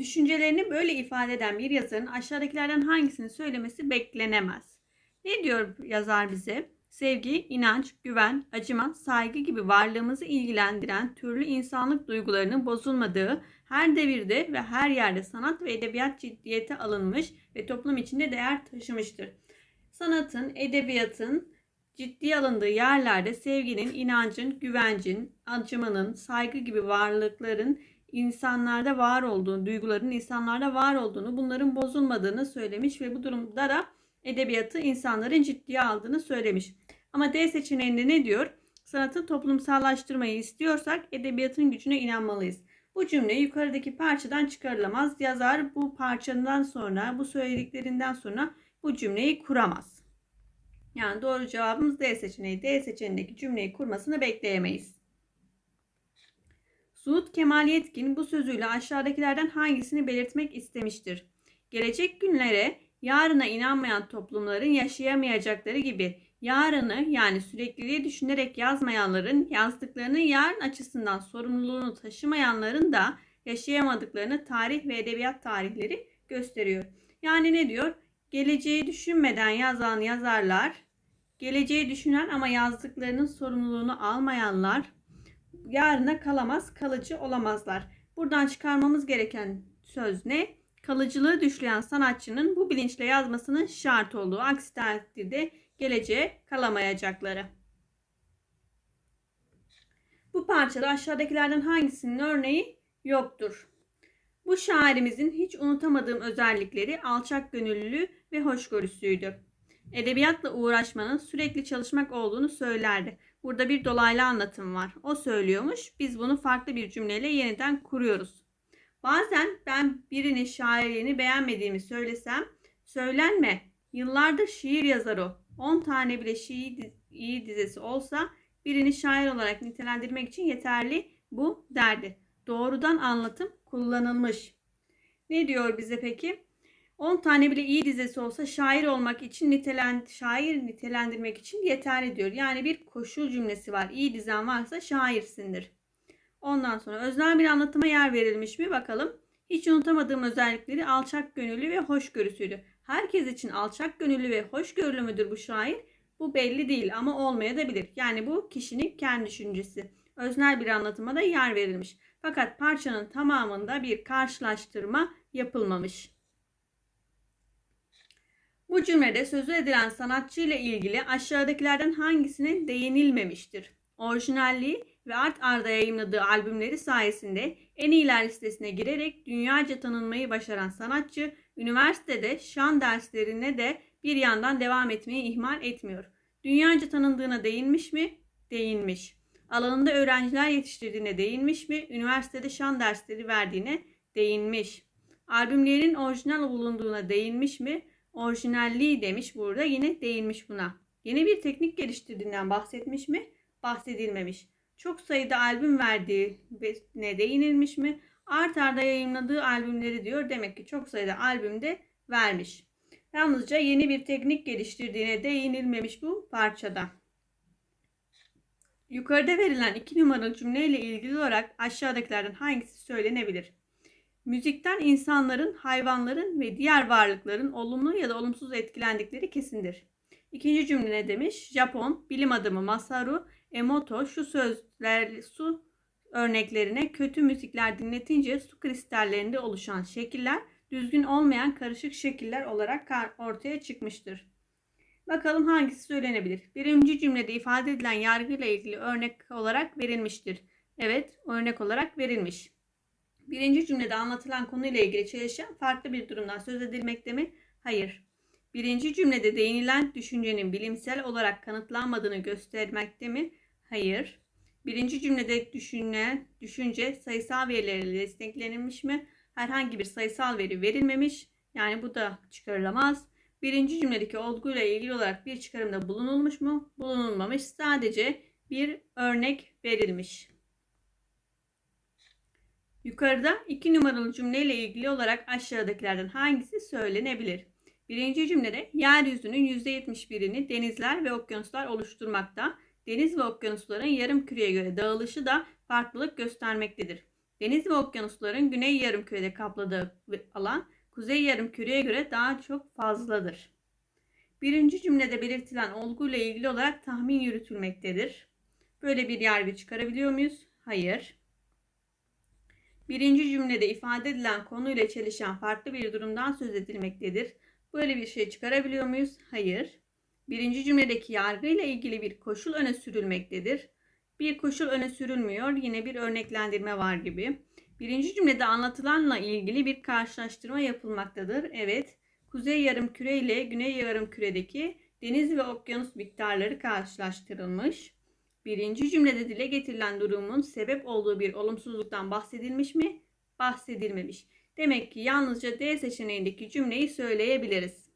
Düşüncelerini böyle ifade eden bir yazarın aşağıdakilerden hangisini söylemesi beklenemez. Ne diyor yazar bize? Sevgi, inanç, güven, acıma, saygı gibi varlığımızı ilgilendiren türlü insanlık duygularının bozulmadığı, her devirde ve her yerde sanat ve edebiyat ciddiyete alınmış ve toplum içinde değer taşımıştır. Sanatın, edebiyatın ciddiye alındığı yerlerde sevginin, inancın, güvencin, acımanın, saygı gibi varlıkların insanlarda var olduğunu, duyguların insanlarda var olduğunu, bunların bozulmadığını söylemiş ve bu durumda da edebiyatı insanların ciddiye aldığını söylemiş. Ama D seçeneğinde ne diyor? Sanatı toplumsallaştırmayı istiyorsak edebiyatın gücüne inanmalıyız. Bu cümle yukarıdaki parçadan çıkarılamaz. Yazar bu parçadan sonra, bu söylediklerinden sonra bu cümleyi kuramaz. Yani doğru cevabımız D seçeneği. D seçeneğindeki cümleyi kurmasını bekleyemeyiz. Suud Kemal Yetkin bu sözüyle aşağıdakilerden hangisini belirtmek istemiştir? Gelecek günlere, yarına inanmayan toplumların yaşayamayacakları gibi yarını yani sürekliliği düşünerek yazmayanların yazdıklarının yarın açısından sorumluluğunu taşımayanların da yaşayamadıklarını tarih ve edebiyat tarihleri gösteriyor. Yani ne diyor? Geleceği düşünmeden yazan yazarlar, geleceği düşünen ama yazdıklarının sorumluluğunu almayanlar yarına kalamaz, kalıcı olamazlar. Buradan çıkarmamız gereken söz ne? Kalıcılığı düşleyen sanatçının bu bilinçle yazmasının şart olduğu. Aksi takdirde geleceğe kalamayacakları. Bu parçada aşağıdakilerden hangisinin örneği yoktur? Bu şairimizin hiç unutamadığım özellikleri alçak gönüllülüğü ve hoşgörüsüydü. Edebiyatla uğraşmanın sürekli çalışmak olduğunu söylerdi. Burada bir dolaylı anlatım var. O söylüyormuş. Biz bunu farklı bir cümleyle yeniden kuruyoruz. Bazen ben birinin şairliğini beğenmediğimi söylesem, söylenme. Yıllardır şiir yazar o. 10 tane bile şiir iyi dizesi olsa birini şair olarak nitelendirmek için yeterli bu derdi. Doğrudan anlatım kullanılmış. Ne diyor bize peki? 10 tane bile iyi dizesi olsa şair olmak için nitelen, şair nitelendirmek için yeterli diyor. Yani bir koşul cümlesi var. İyi dizen varsa şairsindir. Ondan sonra öznel bir anlatıma yer verilmiş mi bakalım. Hiç unutamadığım özellikleri alçak gönüllü ve hoşgörüsüydü. Herkes için alçak gönüllü ve hoşgörülü müdür bu şair? Bu belli değil ama olmaya da bilir. Yani bu kişinin kendi düşüncesi. Öznel bir anlatıma da yer verilmiş. Fakat parçanın tamamında bir karşılaştırma yapılmamış. Bu cümlede sözü edilen sanatçı ile ilgili aşağıdakilerden hangisine değinilmemiştir? Orijinalliği ve art arda yayımladığı albümleri sayesinde en iyiler listesine girerek dünyaca tanınmayı başaran sanatçı, üniversitede şan derslerine de bir yandan devam etmeyi ihmal etmiyor. Dünyaca tanındığına değinmiş mi? Değinmiş. Alanında öğrenciler yetiştirdiğine değinmiş mi? Üniversitede şan dersleri verdiğine değinmiş. Albümlerinin orijinal bulunduğuna değinmiş mi? Orijinalliği demiş burada yine değinmiş buna. Yeni bir teknik geliştirdiğinden bahsetmiş mi? Bahsedilmemiş. Çok sayıda albüm verdiğine değinilmiş mi? Art arda yayınladığı albümleri diyor. Demek ki çok sayıda albümde vermiş. Yalnızca yeni bir teknik geliştirdiğine değinilmemiş bu parçada. Yukarıda verilen iki numaralı cümleyle ilgili olarak aşağıdakilerden hangisi söylenebilir? Müzikten insanların, hayvanların ve diğer varlıkların olumlu ya da olumsuz etkilendikleri kesindir. İkinci cümle ne demiş? Japon bilim adamı Masaru Emoto şu sözler su örneklerine kötü müzikler dinletince su kristallerinde oluşan şekiller düzgün olmayan karışık şekiller olarak ortaya çıkmıştır. Bakalım hangisi söylenebilir? Birinci cümlede ifade edilen yargıyla ilgili örnek olarak verilmiştir. Evet, örnek olarak verilmiş. Birinci cümlede anlatılan konuyla ilgili çelişen farklı bir durumdan söz edilmekte mi? Hayır. Birinci cümlede değinilen düşüncenin bilimsel olarak kanıtlanmadığını göstermekte mi? Hayır. Birinci cümlede düşünülen düşünce sayısal verilerle desteklenilmiş mi? Herhangi bir sayısal veri verilmemiş. Yani bu da çıkarılamaz. Birinci cümledeki olguyla ilgili olarak bir çıkarımda bulunulmuş mu? Bulunulmamış. Sadece bir örnek verilmiş. Yukarıda iki numaralı cümleyle ilgili olarak aşağıdakilerden hangisi söylenebilir? Birinci cümlede yeryüzünün %71'ini denizler ve okyanuslar oluşturmakta. Deniz ve okyanusların yarım küreye göre dağılışı da farklılık göstermektedir. Deniz ve okyanusların güney yarımkürede kapladığı alan kuzey yarımküreye göre daha çok fazladır. Birinci cümlede belirtilen olguyla ilgili olarak tahmin yürütülmektedir. Böyle bir yargı çıkarabiliyor muyuz? Hayır. Birinci cümlede ifade edilen konuyla çelişen farklı bir durumdan söz edilmektedir. Böyle bir şey çıkarabiliyor muyuz? Hayır. Birinci cümledeki yargıyla ilgili bir koşul öne sürülmektedir. Bir koşul öne sürülmüyor. Yine bir örneklendirme var gibi. Birinci cümlede anlatılanla ilgili bir karşılaştırma yapılmaktadır. Evet. Kuzey yarımküre ile güney yarımküredeki deniz ve okyanus miktarları karşılaştırılmış. Birinci cümlede dile getirilen durumun sebep olduğu bir olumsuzluktan bahsedilmiş mi? Bahsedilmemiş. Demek ki yalnızca D seçeneğindeki cümleyi söyleyebiliriz.